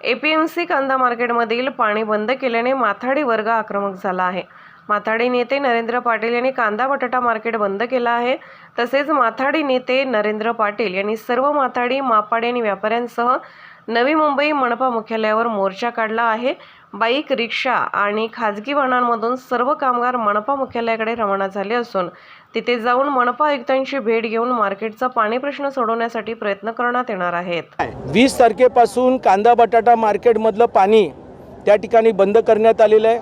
APMC कांदा मार्केटमधील पाणी बंद केल्याने माथाडी वर्ग आक्रमक झाला आहे. माथाडी नेते नरेंद्र पाटील यांनी कांदा बटाटा मार्केट बंद केला आहे. तसेच माथाडी नेते नरेंद्र पाटील यांनी सर्व माथाडी मापाडी आणि व्यापाऱ्यांसह नवी मुंबई मनपा मुख्यालयावर मोर्चा काढला आहे. बाईक रिक्षा आणि खाजगी वाहनांमधून सर्व कामगार मनपा मुख्यालयाकडे रवाना झाले असून तिथे जाऊन मनपा आयुक्तांची भेट घेऊन मार्केटचा पाणी प्रश्न सोडवण्यासाठी प्रयत्न करण्यात येणार आहेत. वीस तारखेपासून कांदा बटाटा मार्केटमधलं पाणी त्या ठिकाणी बंद करण्यात आलेलं आहे.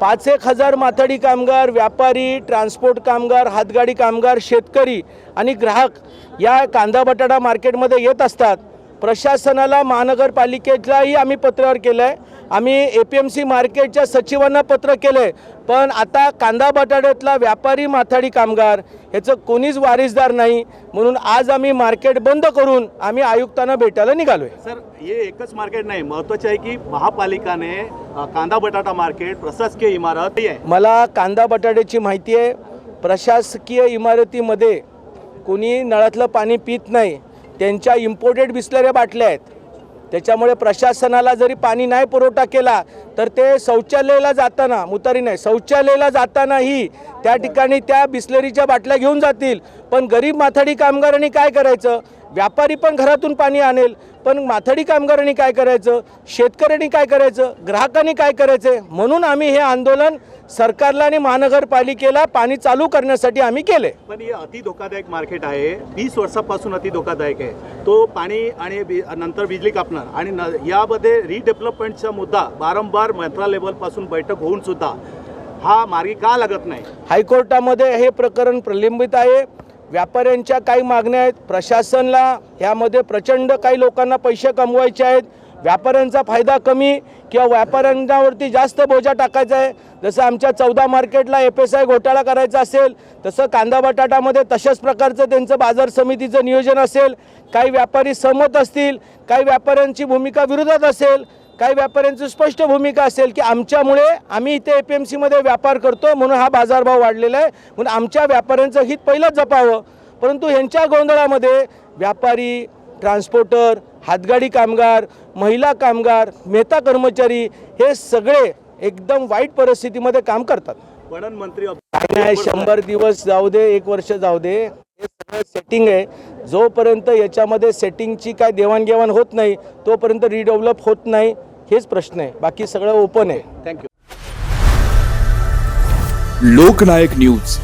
पाच एक हजार माथाडी कामगार व्यापारी ट्रान्सपोर्ट कामगार हातगाडी कामगार शेतकरी आणि ग्राहक या कांदा बटाटा मार्केटमध्ये येत असतात. प्रशासनाला महानगरपालिकेलाही आम्ही पत्रावर केलं आहे आम्ही ए पी एम सी मार्केटच्या सचिवांना पत्र केलं आहे पण आता कांदा बटाट्यातला व्यापारी माथाडी कामगार ह्याचं कोणीच वारीसदार नाही. म्हणून आज आम्ही मार्केट बंद करून आम्ही आयुक्तांना भेटायला निघालो आहे सर हे एकच मार्केट नाही. महत्त्वाचे आहे की महापालिकाने कांदा बटाटा मार्केट प्रशासकीय इमारत आहे. मला कांदा बटाट्याची माहिती आहे. प्रशासकीय इमारतीमध्ये कोणी नळातलं पाणी पित नाही. त्यांच्या इम्पोर्टेड बिस्लऱ्या बाटल्या आहेत. त्याच्यामुळे प्रशासनाला जरी पाणी नाही पुरवठा केला तर ते शौचालयाला जाताना मुतारी नाही शौचालयाला जातानाही त्या ठिकाणी त्या बिस्लरीच्या बाटल्या घेऊन जातील. पण गरीब माथाडी कामगारांनी काय करायचं? व्यापारी पण घरातून पाणी आणेल पण माथाडी कामगारांनी काय करायचं? शेतकऱ्यांनी काय करायचं? ग्राहकांनी काय करायचं? म्हणून आम्ही हे आंदोलन सरकारला आणि महानगरपालिकेला पाणी चालू करण्यासाठी आम्ही केले. पण हे अति धोकादायक मार्केट आहे. वीस वर्षापासून अति धोकादायक आहे. तो पाणी आणि नंतर बिजली कापणार आणि यामध्ये रिडेव्हलपमेंटचा मुद्दा वारंवार मंत्रालयापासून बैठक होऊन सुद्धा हा मार्गी का लागत नाही? हायकोर्टामध्ये हे प्रकरण प्रलंबित आहे. व्यापाऱ्यांच्या काही मागण्या आहेत. प्रशासनला ह्यामध्ये प्रचंड काही लोकांना पैसे कमवायचे आहेत. व्यापाऱ्यांचा फायदा कमी किंवा व्यापाऱ्यांवरती जास्त बोजा टाकायचा आहे. जसं आमच्या चौदा मार्केटला एफ एस आय घोटाळा करायचा असेल तसं कांदा बटाटामध्ये तशाच प्रकारचं त्यांचं बाजार समितीचं नियोजन असेल. काही व्यापारी सहमत असतील काही व्यापाऱ्यांची भूमिका विरोधात असेल काही व्यापाऱ्यांची स्पष्ट भूमिका असेल की आमच्यामुळे आम्ही इथे ए पी एम सीमध्ये व्यापार करतो म्हणून हा बाजारभाव वाढलेला आहे. म्हणून आमच्या व्यापाऱ्यांचं हित पहिलंच जपावं. परंतु ह्यांच्या गोंधळामध्ये व्यापारी ट्रान्सपोर्टर हातगाडी कामगार महिला कामगार मेहता कर्मचारी हे सगळे एकदम वाईट परिस्थितीमध्ये काम करतात. पणन मंत्री नाही शंभर दिवस जाऊ दे एक वर्ष जाऊ दे. हे सगळं सेटिंग आहे. जोपर्यंत याच्यामध्ये सेटिंगची काय देवाणघेवाण होत नाही तोपर्यंत रिडेव्हलप होत नाही. हेच प्रश्न आहे. बाकी सगळं ओपन आहे. Thank you Loknayak news.